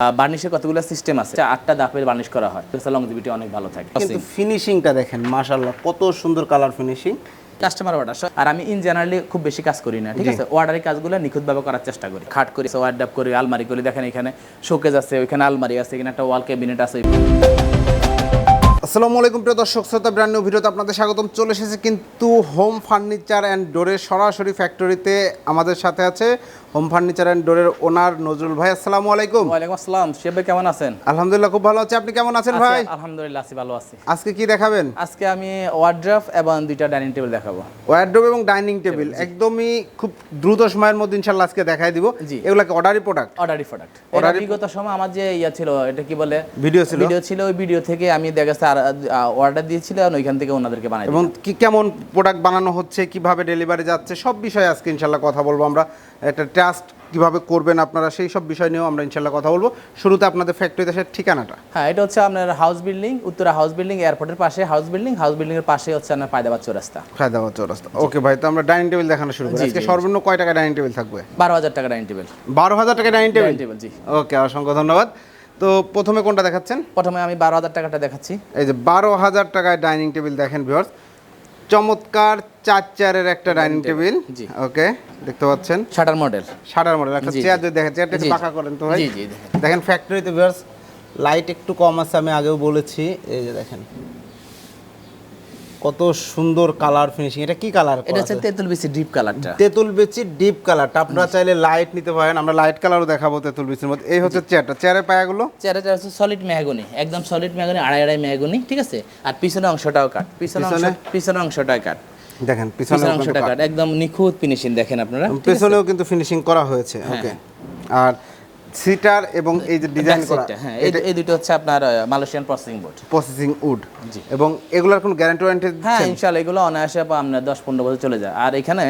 বার্নিশের কতগুলো সিস্টেম আছে? আটটা দাপের বার্নিশ করা হয়। লংজিভিটি অনেক ভালো থাকে। কিন্তু ফিনিশিংটা দেখেন মাশাল্লাহ কত সুন্দর কালার ফিনিশিং কাস্টমার অর্ডার আর আমি ইন জেনারেলি খুব বেশি কাজ করি না ঠিক আছে? অর্ডারের কাজগুলো নিখুঁতভাবে করার চেষ্টা করি। খাট করি ওয়ার্ডাপ করি আলমারি করি দেখেন এখানে শোকেজ আছে ওইখানে আলমারি আছে এখানে একটা ওয়াল ক্যাবিনেট আছে। আসসালামু আলাইকুম প্রিয় দর্শক শ্রোতা ব্র্যান্ড নিউ ভিডিওতে আপনাদের স্বাগতম। চলে এসেছে কিন্তু হোম ফার্নিচার অ্যান্ড ডোরের সরাসরি ফ্যাক্টরিতে আমাদের সাথে আছে হোম ফার্নিচার অ্যান্ড ডোরের ওনার নজরুল ভাই আসসালামু আলাইকুম। ওয়ালাইকুম আসসালাম। শেফ ভাই কেমন আছেন? আলহামদুলিল্লাহ খুব ভালো আছি। আপনি কেমন আছেন ভাই? আলহামদুলিল্লাহ আছি ভালো আছি। আজকে কি দেখাবেন? আজকে আমি ওয়ার্ড্রাফ এবং দুইটা ডাইনিং টেবিল দেখাবো। ওয়ারড্রোব এবং ডাইনিং টেবিল একদমই খুব দ্রুত সময়ের মধ্যে ইনশাল্লাহ আজকে দেখাই দিব। এগুলাকে অর্ডারি প্রোডাক্ট অর্ডারি প্রোডাক্ট Order-ই বিগত সময় আমার যে ইয়া ছিল এটা কি বলে? ভিডিও ছিল। ভিডিও ছিল ওই ভিডিও থেকে আমি দেখা যাচ্ছে অর্ডার দিয়েছিলাম ওইখান থেকে ওনাদেরকে বানাই এবং কি কেমন প্রোডাক্ট বানানো হচ্ছে কীভাবে ডেলিভারি যাচ্ছে সব বিষয়ে আজকে ইনশাল্লাহ কথা বলব আমরা। একটা ট্রাস্ট কীভাবে করবেন আপনারা সেই সব বিষয় নিয়েও আমরা ইনশাল্লাহ কথা বলব। শুরুতে আপনাদের ফ্যাক্টরিতে আসার ঠিকানাটা। হ্যাঁ এটা হচ্ছে আপনার house building Uttara house building এয়ারপোর্টের পাশে হাউস বিল্ডিং হাউস বিল্ডিং এর পাশে হচ্ছে আপনার পায়দাবাদ চৌরাস্তা। ফায়দাবাদ চৌরাস্তা। ওকে ভাই তো আমরা ডাইনিং টেবিল দেখানো শুরু করি। আজকে সর্বনিম্ন কয় টাকা ডাইনিং টেবিল থাকবে? বারো হাজার টাকা ডাইনিং টেবিল বারো হাজার টাকা ডাইনিং টেবিল টেবিল জি। ওকে অসংখ্য ধন্যবাদ। তো প্রথমে কোনটা দেখাচ্ছেন? প্রথমে আমি বারো হাজার টাকাটা দেখাচ্ছি। এই যে বারো হাজার টাকায় ডাইনিং টেবিল দেখেন ভিউয়ার্স চমৎকার চার চেয়ারের একটা ডাইনিং টেবিল। ওকে দেখতে পাচ্ছেন? Shutter model. শাটার মডেল একটা চেয়ার যদি দেখেন চেয়ারটা একটু পাকা করেন তো ভাই। জি জি দেখেন। দেখেন ফ্যাক্টরিতে ভিউয়ার্স লাইট একটু কম আছে আমি আগেও বলেছি। এই যে দেখেন। কত সুন্দর কালার ফিনিশিং এটা কি কালার এটা হচ্ছে তেঁতুল বিসি ডিপ কালারটা তেঁতুল বেচি ডিপ কালারটা আপনারা চাইলে লাইট নিতে পারেন। আমরা লাইট কালারও দেখাবো তেঁতুল বেচির মধ্যে। এই হচ্ছে চেয়ারটা চেয়ারের পায়াগুলো? চেয়ারটা হচ্ছে সলিড মেহাগনি একদম সলিড মেহাগনি আড়াই আড়াই মেহাগনি ঠিক আছে? আর পিছনের অংশটাও কাট পিছনের অংশ পিছনে? পিছনের অংশটাও কাট দেখেন পিছনের পিছনে অংশটা কাট একদম নিখুঁত ফিনিশিং দেখেন আপনারা? হ্যাঁ। পেছনেও কিন্তু ফিনিশিং করা হয়েছে। ওকে আর সিটার এবং এই যে ডিজাইন করা হ্যাঁ এই- এই দুটো হচ্ছে আপনার Malaysian processing board processing wood জি। এবং এগুলোর কোনো গ্যারান্টি ওয়ারেন্টি হ্যাঁ ইনশাআল্লাহ এগুলো অনায়াসে বা আপনার দশ পনেরো বছর চলে যায়। আর এখানে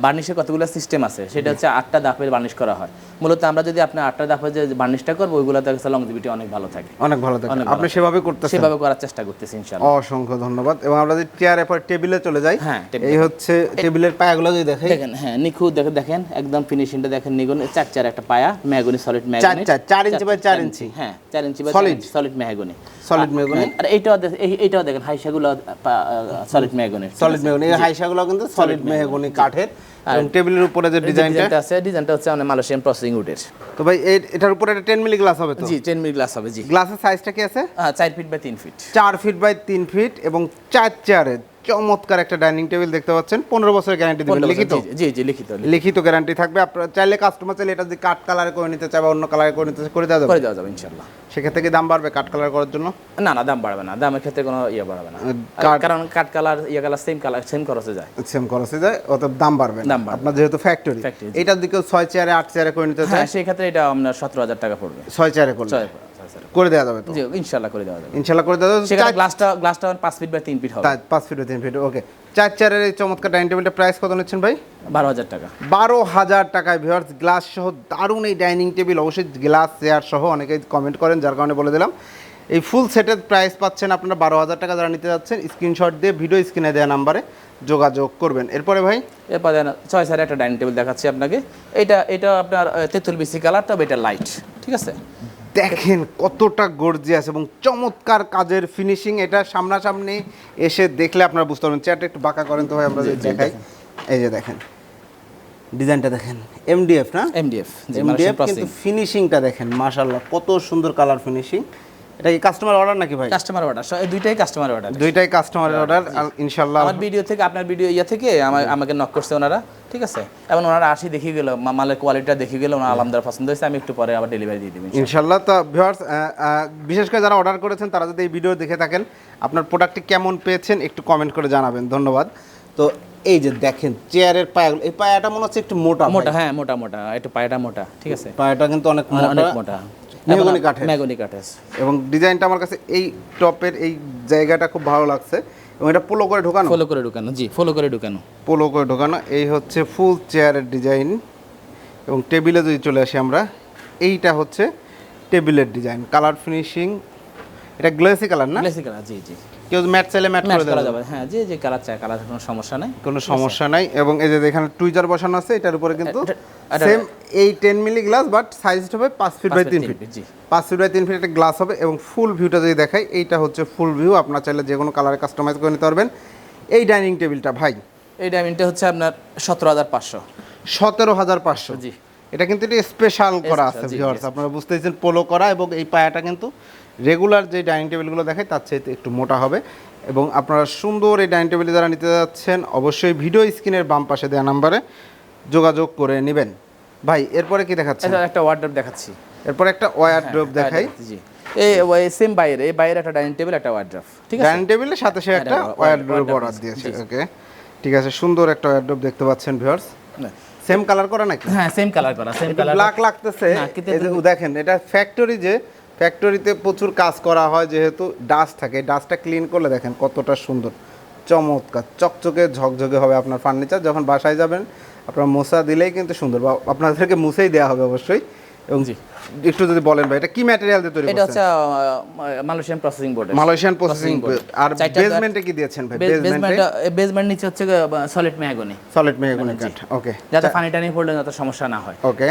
বার্নিশের কতগুলো সিস্টেম আছে সেটা হচ্ছে আটটা দাপের বার্নিশ করা হয়। মূলত আমরা যদি আপনার আটটা দাপের যে বার্নিশটা করব ওইগুলোতে লংজিভিটি অনেক ভালো থাকে। অনেক ভালো থাকে। আপনি সেভাবে করতেছেন? সেভাবে করার চেষ্টা করতেছি ইনশাল্লাহ অসংখ্য ধন্যবাদ। এবং আমরা যদি চেয়ারের পর টেবিলে চলে যাই হ্যাঁ, এই হচ্ছে টেবিলের পায়াগুলো যদি দেখাই। দেখেন হ্যাঁ নিখুঁত দেখেন দেখেন একদম ফিনিশিংটা দেখেন নিগুন চার চার একটা পায়া মেহগুনি সলিড চার চার চার ইঞ্চি বাই চার ইঞ্চি হ্যাঁ চার ইঞ্চি বা Solid? Solid mahogany. Solid mahogany আর এইটাও দেখেন এই- এইটাও দেখেন হাইসাগুলো সলিড মেহগুনি। সলিড মেগুনি এই হাইসাগুলো কিন্তু সলিড মেহগুনি। কাঠের এবং টেবিলের উপরে যে ডিজাইনটা আছে ডিজাইনটা হচ্ছে আমাদের মালয়েশিয়ান প্রসেসিং উডের তো ভাই এটার উপরে একটা টেন মিলি গ্লাস হবে তো? জি 10 মিলি গ্লাস হবে জি। গ্লাসের সাইজটা কি আছে? হ্যাঁ চার ফিট বাই তিন ফিট চার ফিট বাই তিন ফিট এবং চার চেয়ারের চমৎকার একটা ডাইনিং টেবিল দেখতে পাচ্ছেন। পনেরো বছরের গ্যারান্টি দিবেন লিখিত। জি জি লিখিত লিখিত। গ্যারান্টি থাকবে। আপনারা চাইলে কাস্টমার চাইলে এটা যদি কাঠ কালারে করে নিতে চায় বা অন্য কালারে করে নিতে চায়, করে দেওয়া যাবে। করে দেওয়া যাবে ইনশাল্লাহ সেক্ষেত্রে কি দাম বাড়বে কাঠ কালার করার জন্য? না না দাম বাড়বে না। দামের ক্ষেত্রে কোনো ইয়ে বাড়বে না। কারণ কাঠ কালার ইয়ে কালার সেম কালার সেম খরচে যায়। সেম খরচে যায় অত দাম বাড়বে না। আপনার যেহেতু ফ্যাক্টরি এটার দিকেও ছয় চেয়ারে আট চেয়ারে করে নিতে হ্যাঁ চায়। সেই ক্ষেত্রে এটা আপনার সতেরো হাজার টাকা পড়বে। ছয় চেয়ারে করলে। করে দেওয়া যাবে তো? জি ইনশাল্লাহ করে দেওয়া যাবে। ইনশাল্লাহ করে দেওয়া যাবে। সেখানে চার- গ্লাসটা গ্লাসটা পাঁচ ফিট বাই তিন ফিট হবে। তা- পাঁচ ফিট তিন ফিট ওকে চার চেয়ারের এই চমৎকার ডাইনিং টেবিলটা প্রাইস কত নিচ্ছেন ভাই? বারো হাজার টাকা। বারো হাজার টাকায় ভিওয়ার্স গ্লাস সহ দারুণ এই ডাইনিং টেবিল অবশ্যই গ্লাস চেয়ার সহ অনেকেই কমেন্ট করেন যার কারণে বলে দিলাম। এই ফুল সেটের প্রাইস পাচ্ছেন আপনারা বারো হাজার টাকা যারা নিতে যাচ্ছেন স্ক্রিনশট দিয়ে ভিডিও স্ক্রিনে দেওয়া নাম্বারে যোগাযোগ করবেন। এরপরে ভাই? এরপর ছয় সাইডে একটা ডাইনিং টেবিল দেখাচ্ছি আপনাকে। এটা এটা আপনার তেঁতুল বিসি কালার তবে এটা লাইট ঠিক আছে? দেখেন কতটা গর্জিয়াস এবং চমৎকার কাজের ফিনিশিং এটা সামনাসামনি এসে দেখলে আপনারা বুঝতে পারবেন। চেয়ারটা একটু বাঁকা করেন তো ভাই আমরা দেখাই। এই যে দেখেন। ডিজাইনটা দেখেন। এমডিএফ না? এমডিএফ এমডিএফ কিন্তু ফিনিশিংটা দেখেন মাশাল্লাহ কত সুন্দর কালার ফিনিশিং এটা কি কাস্টমার অর্ডার নাকি ভাই? কাস্টমার অর্ডার দুইটাই কাস্টমার অর্ডার দুইটাই কাস্টমারের অর্ডার ইনশাল্লাহ আমার ভিডিও থেকে আপনার ভিডিও ইয়া থেকে আমা- আমাকে নক করছে ওনারা। ঠিক আছে? এবং ওনারা আসি দেখে গেল মালের কোয়ালিটিটা দেখে গেল ওনার আলহামদুলিল্লাহ পছন্দ হয়েছে আমি একটু পরে আবার ডেলিভারি দিয়ে দিবেন ইনশাল্লাহ তো ভিউয়ার্স বিশেষ করে যারা অর্ডার করেছেন তারা যদি এই ভিডিও দেখে থাকেন আপনার প্রোডাক্টটি কেমন পেয়েছেন একটু কমেন্ট করে জানাবেন। ধন্যবাদ। তো এই যে দেখেন চেয়ারের পায়াগুলো এই পায়াটা মনে হচ্ছে একটু মোটা মোটা হ্যাঁ মোটা মোটা একটু পায়টা মোটা ঠিক আছে? পায়াটা কিন্তু অনেক অনেক মোটা। মোটা। কাঠের। মেহগনি কাঠের। এবং ডিজাইনটা আমার কাছে এই টপের এই জায়গাটা খুব ভালো লাগছে। এবং এটা পোলো করে ঢোকানো? ফলো করে ঢুকানো জি ফলো করে ঢুকানো। পোলো করে ঢোকানো এই হচ্ছে ফুল চেয়ারের ডিজাইন। এবং টেবিলে যদি চলে আসি আমরা এইটা হচ্ছে টেবিলের ডিজাইন কালার ফিনিশিং। এটা গ্লেসি কালার না? গ্লেসি কালার জি জি। কেউ ম্যাট চাইলে ম্যাট করে দেওয়া যাবে হ্যাঁ যে যে কালার চাই কালার কোনো সমস্যা নাই। কোনো সমস্যা নাই এবং এই যে এখানে টুইজার বসানো আছে এটার উপরে কিন্তু সেম এই ten milli glass but size হবে পাঁচ ফিট বাই তিন ফিট, জি। পাঁচ ফিট বাই তিন ফিট একটা গ্লাস হবে এবং ফুল ভিউটা যদি দেখাই এইটা হচ্ছে ফুল ভিউ আপনার চাইলে যে কোনো কালারে কাস্টমাইজ করে নিতে পারবেন। এই ডাইনিং টেবিলটা ভাই? এই ডায়মন্ডটা হচ্ছে আপনার সতেরো হাজার পাঁচশো। সতেরো হাজার পাঁচশো। জি। এটা কিন্তু একটু স্পেশাল করা আছে ভিউয়ার্স আপনারা বুঝতেছেন পোলো করা এবং এই পায়াটা কিন্তু রেগুলার যে ডাইনিং টেবিলগুলো দেখায় তার চাইতে একটু মোটা হবে। এবং আপনারা সুন্দর এই ডাইনিং টেবিল যারা নিতে যাচ্ছেন অবশ্যই ভিডিও স্ক্রিনের বাম পাশে দেওয়া নাম্বারে যোগাযোগ করে নেবেন। ভাই এরপরে কি দেখাচ্ছেন? এটা একটা ওয়ার্ডরোব দেখাচ্ছি। এরপর একটা ওয়ার ড্রপ দেখাই। জি। এই সেম বাইরে এই বাইরে একটা ডাইনিং টেবিল একটা ওয়ার্ড্রপ ঠিক আছে? ডাইনিং টেবিলের সাথে সে একটা হ্যাঁ, অর্ডার দিয়েছে ওকে ঠিক আছে সুন্দর একটা ওয়ার ড্রপ দেখতে পাচ্ছেন ভিউয়ার্স। সেম কালার করা নাকি? হ্যাঁ সেম কালার করা সেম কালার ব্ল্যাক লাগতেছে। এই যে দেখেন এটা ফ্যাক্টরি যে ফ্যাক্টরিতে প্রচুর কাজ করা হয় যেহেতু ডাস্ট থাকে। ডাস্টটা ক্লিন করলে দেখেন কতটা সুন্দর চমৎকার চকচকে ঝকঝকে হবে আপনার ফার্নিচার যখন বাসায় যাবেন আপনার মোসা দিলেই কিন্তু সুন্দর বা আপনাদেরকে মুছেই দেওয়া হবে অবশ্যই। এবং জি। একটু যদি বলেন ভাই এটা কি ম্যাটেরিয়াল দিয়ে তৈরি এটা হচ্ছে Malaysian processing board Malaysian processing আর বেসমেন্টে কি দিয়েছেন ভাই? বেসমেন্টে বেসমেন্ট নিচে হচ্ছে সলিড মেহগনি সলিড মেহগনি কাঠ ওকে যাতে পানি টানি পড়লে যাতে সমস্যা না হয়। ওকে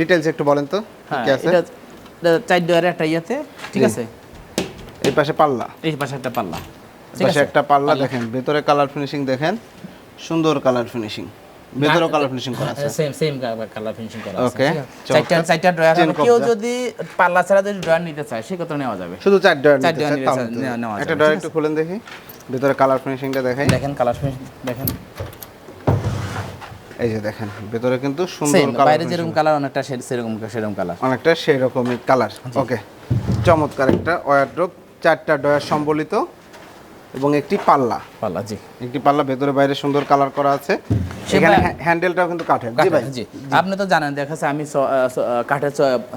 ডিটেইলস একটু বলেন তো হ্যাঁ কি আছে? এটা চার একটা ইয়েতে ঠিক আছে? এই পাশে পাল্লা। এই পাশে একটা পাল্লা পাশে একটা পাল্লা দেখেন ভেতরে কালার ফিনিশিং দেখেন সুন্দর কালার ফিনিশিং ভেতরেও কালার ফিনিশিং করা আছে। সেম সেম কালার ফিনিশিং করা আছে। আছে? চারটা চারটা ড্রয়ার হবে। কেউ যদি পাল্লা ছাড়া যদি ড্রয়ার নিতে চায় সেক্ষেত্রে নেওয়া যাবে। শুধু চার ডয়ার চার তাও নেওয়া- একটা যাবে, ডয়ার ঠিক একটু খুলেন দেখি। ভেতরে কালার ফিনিশিংটা দেখেন। দেখেন কালার ফিনিশিং দেখেন। এই যে দেখেন ভেতরে কিন্তু সুন্দর কালার বাইরে যেরকম কালার অনেকটা সে- সেরকম সেরকম কালার অনেকটা সেই রকমই কালার ওকে চমৎকার একটা ওয়ারড্রপ চারটা ডয়ার সম্বলিত এবং একটি পাল্লা। পাল্লা জি। একটি পাল্লা ভেতরে বাইরে সুন্দর কালার করা আছে। এখানে হ্যান্ডেলটাও কিন্তু কাঠের। জি ভাই। জি। আপনি তো জানেন দেখা যাচ্ছে আমি কাঠের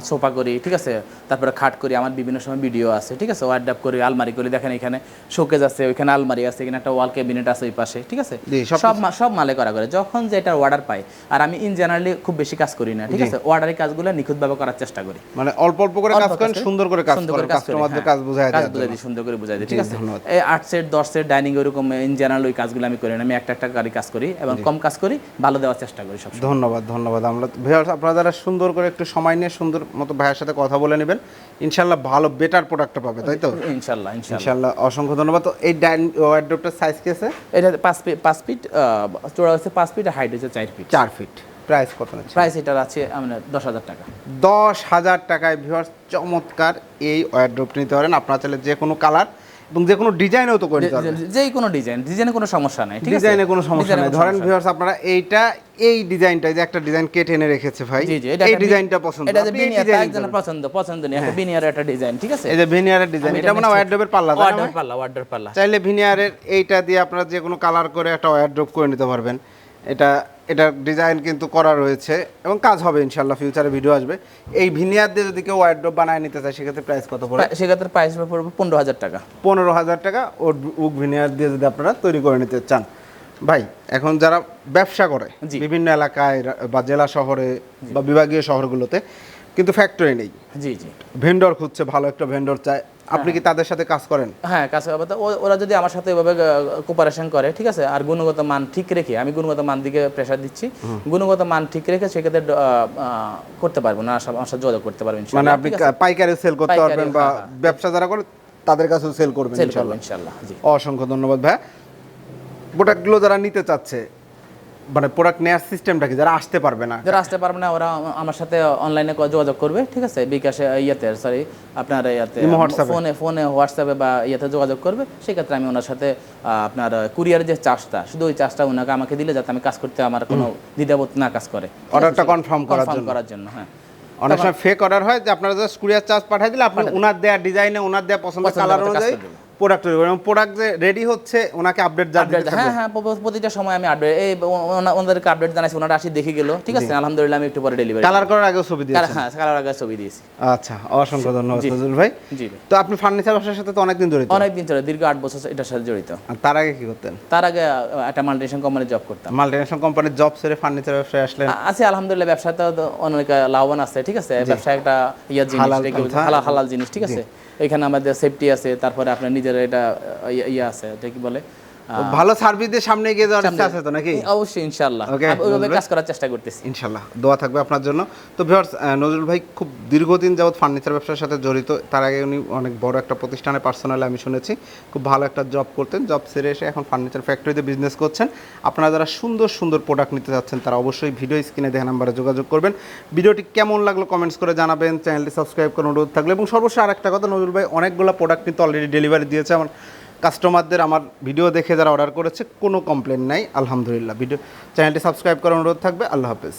সোফা করি ঠিক আছে? তারপরে খাট করি আমার বিভিন্ন সময় ভিডিও আছে ঠিক আছে? ওয়ার্ডাপ করি আলমারি করি দেখেন এখানে শোকেজ আছে ওইখানে আলমারি আছে এখানে একটা ওয়াল ক্যাবিনেট আছে ওই পাশে ঠিক আছে? সব সব মালে করা করে যখন যেটা অর্ডার পাই আর আমি ইন জেনারেলি খুব বেশি কাজ করি না ঠিক আছে? অর্ডারের কাজগুলো নিখুঁতভাবে করার চেষ্টা করি। মানে অল্প অল্প করে কাজ করেন সুন্দর করে কাজ করেন করে কাজ কাস্টমারদের হ্যাঁ। কাজ বুঝায়। দিই সুন্দর করে বুঝাই দিই ঠিক আছে। এই আট সেট দশ সেট ডাইনিং ওইরকম ইন জেনারেল ওই কাজগুলো আমি করি না। আমি একটা একটা গাড়ি কাজ করি এবং কম কাজ করি ভালো দেওয়ার চেষ্টা করি সব ধন্যবাদ ধন্যবাদ। আমরা ভিউয়ার্স আপনারা যারা সুন্দর করে একটু সময় নিয়ে সুন্দর মতো ভাইয়ের সাথে কথা বলে নেবেন ইনশাল্লাহ ভালো বেটার প্রোডাক্ট পাবে তাই তো? ইনশাল্লাহ ইনশাল্লাহ অসংখ্য ধন্যবাদ। তো এই ওয়ার্ড্রপটার সাইজ কি আছে? এটা পাঁচ ফিট পাঁচ ফিট চোড়া হচ্ছে পাঁচ ফিট হাইট হচ্ছে চার ফিট চার ফিট প্রাইস কত নিচ্ছে? প্রাইস এটার আছে মানে দশ হাজার টাকা। দশ হাজার টাকায় ভিউয়ার্স চমৎকার এই ওয়ার্ড্রপটি নিতে পারেন। আপনারা চাইলে যে কোনো কালার এবং যে কোনো ডিজাইনও তো করে যে কোনো ডিজাইন ডিজাইনে কোনো সমস্যা নাই ঠিক আছে? ডিজাইনে কোনো সমস্যা নেই। ধরেন ভিউয়ার্স আপনারা এইটা এই ডিজাইনটা যে একটা ডিজাইন কেটে এনে রেখেছে ভাই এই ডিজাইনটা পছন্দ। এটা যে ডিজাইন একজনের পছন্দ পছন্দ নেই একটা বিনিয়ার একটা ডিজাইন ঠিক আছে? এই যে ভিনিয়ারের ডিজাইন এটা মানে next- পাল্লা ভাই? পাল্লা অর্ডার পাল্লা। চাইলে ভিনিয়ারের এইটা দিয়ে আপনারা যে কোনো কালার করে একটা ওয়ারড্রপ করে নিতে পারবেন। এটা এটা ডিজাইন কিন্তু করা রয়েছে এবং কাজ হবে ইনশাল্লাহ ফিউচারে ভিডিও আসবে। এই ভিনিয়ার দিয়ে যদি কেউ ওয়ারড্রপ বানায় নিতে চায় সেক্ষেত্রে প্রাইস কত পড়ে সেক্ষেত্রে প্রাইস পড়বে পনেরো হাজার টাকা। পনেরো হাজার টাকা ও উক ভিনিয়ার দিয়ে যদি আপনারা তৈরি করে নিতে চান। ভাই এখন যারা ব্যবসা করে। বিভিন্ন এলাকায় বা জেলা শহরে বা বিভাগীয় শহরগুলোতে কিন্তু ফ্যাক্টরি নেই। জি জি। ভেন্ডর খুঁজছে ভালো একটা ভেন্ডর চায়। আপনি কি তাদের সাথে কাজ করেন? হ্যাঁ কাজ ওরা যদি আমার সাথে এভাবে কোপারেশন করে ঠিক আছে? আর গুণগত মান ঠিক রেখে আমি গুণগত মান দিকে প্রেশার দিচ্ছি। গুণগত মান ঠিক রেখে সেক্ষেত্রে করতে পারব না আমার সাথে যোগাযোগ করতে পারবেন মানে আপনি পাইকারি সেল করতে পারবেন বা হ্যাঁ, হ্যাঁ। ব্যবসা যারা করে তাদের কাছেও সেল করবেন ইনশাল্লাহ ইনশাল্লাহ জি। অসংখ্য ধন্যবাদ ভাই। প্রোডাক্টগুলো যারা নিতে চাচ্ছে মানে প্রোডাক্ট নেওয়ার সিস্টেমটা কি? যারা আসতে পারবে না। যারা আসতে পারবে না ওরা আমার সাথে অনলাইনে যোগাযোগ করবে ঠিক আছে? বিকাশে ইয়েতে সরি আপনার ইয়াতে ফোনে ফোনে হোয়াটসঅ্যাপে বা ইয়েতে যোগাযোগ করবে। সেক্ষেত্রে আমি ওনার সাথে আপনার কুরিয়ার যে চার্জটা শুধু ওই চার্জটা ওনাকে আমাকে দিলে যাতে আমি কাজ করতে আমার কোনো দ্বিধাবোধ না কাজ করে। অর্ডারটা confirm করার জন্য। করার জন্য হ্যাঁ। অনেক সময় ফেক অর্ডার হয় যে আপনারা জাস্ট কুরিয়ার চার্জ পাঠিয়ে দিলে আপনি ওনার দেওয়া ডিজাইনে ওনার দেওয়া পছন্দের পছন্দ কালার অনুযায়ী। প্রোডাক্ট তৈরি প্রোডাক্ট যে রেডি হচ্ছে ওনাকে আপডেট হ্যাঁ হ্যাঁ প্রতিটা সময় আমি আপডেট এই ওনাদেরকে আপডেট জানাইছি ওনারা আসি দেখে গেল ঠিক আছে? আলহামদুলিল্লাহ আমি একটু পরে ডেলিভারি কালার করার আগেও ছবি দিয়েছেন। হ্যাঁ কালার আগে ছবি দিয়েছি। আচ্ছা অসংখ্য ধন্যবাদ। নজরুল ভাই। জি তো আপনি ফার্নিচার ব্যবসার সাথে তো অনেকদিন জড়িত? অনেক দিন চলে দীর্ঘ আট বছর এটার সাথে জড়িত। তার আগে কি করতেন? তার আগে একটা মাল্টিনেশন কোম্পানি জব করতাম। মাল্টিনেশনাল কোম্পানির জব ছেড়ে ফার্নিচার ব্যবসায় আসলেন? আছে আলহামদুলিল্লাহ ব্যবসাতে তো অনেক লাভবান আছে ঠিক আছে? ব্যবসা একটা ইয়া জিনিস হালাল হালাল জিনিস ঠিক আছে? এখানে আমাদের সেফটি আছে তারপরে আপনার নিজের নিজের এটা ইয়ে- আছে এটা কি বলে? ভালো সার্ভিস দিয়ে সামনে এগিয়ে যাওয়ার ইচ্ছা আছে তো নাকি? অবশ্যই আমি ওইভাবে কাজ করার চেষ্টা করতেছি। ইনশাল্লাহ দোয়া থাকবে আপনার জন্য। তো ভিউয়ার্স নজরুল ভাই খুব দীর্ঘদিন যাবৎ ফার্নিচার ব্যবসার সাথে জড়িত তার আগে উনি অনেক বড় একটা প্রতিষ্ঠানে পার্সোনালি আমি শুনেছি খুব ভালো একটা জব করতেন জব সেরে এসে এখন ফার্নিচার ফ্যাক্টরিতে বিজনেস করছেন। আপনারা যারা সুন্দর সুন্দর প্রোডাক্ট নিতে যাচ্ছেন তারা অবশ্যই ভিডিও স্ক্রিনে দেখা নাম্বারে যোগাযোগ করবেন। ভিডিওটি কেমন লাগল কমেন্টস করে জানাবেন চ্যানেলটি সাবস্ক্রাইব করার অনুরোধ থাকলে। এবং সর্বশেষ আরেকটা কথা নজরুল ভাই অনেকগুলো প্রোডাক্ট কিন্তু অলরেডি ডেলিভারি দিয়েছে। আমার কাস্টমারদের আমার ভিডিও দেখে যারা অর্ডার করেছে, কোনো কমপ্লেন নাই। আলহামদুলিল্লাহ। ভিডিও চ্যানেলটি সাবস্ক্রাইব করার অনুরোধ থাকবে। আল্লাহ হাফেজ।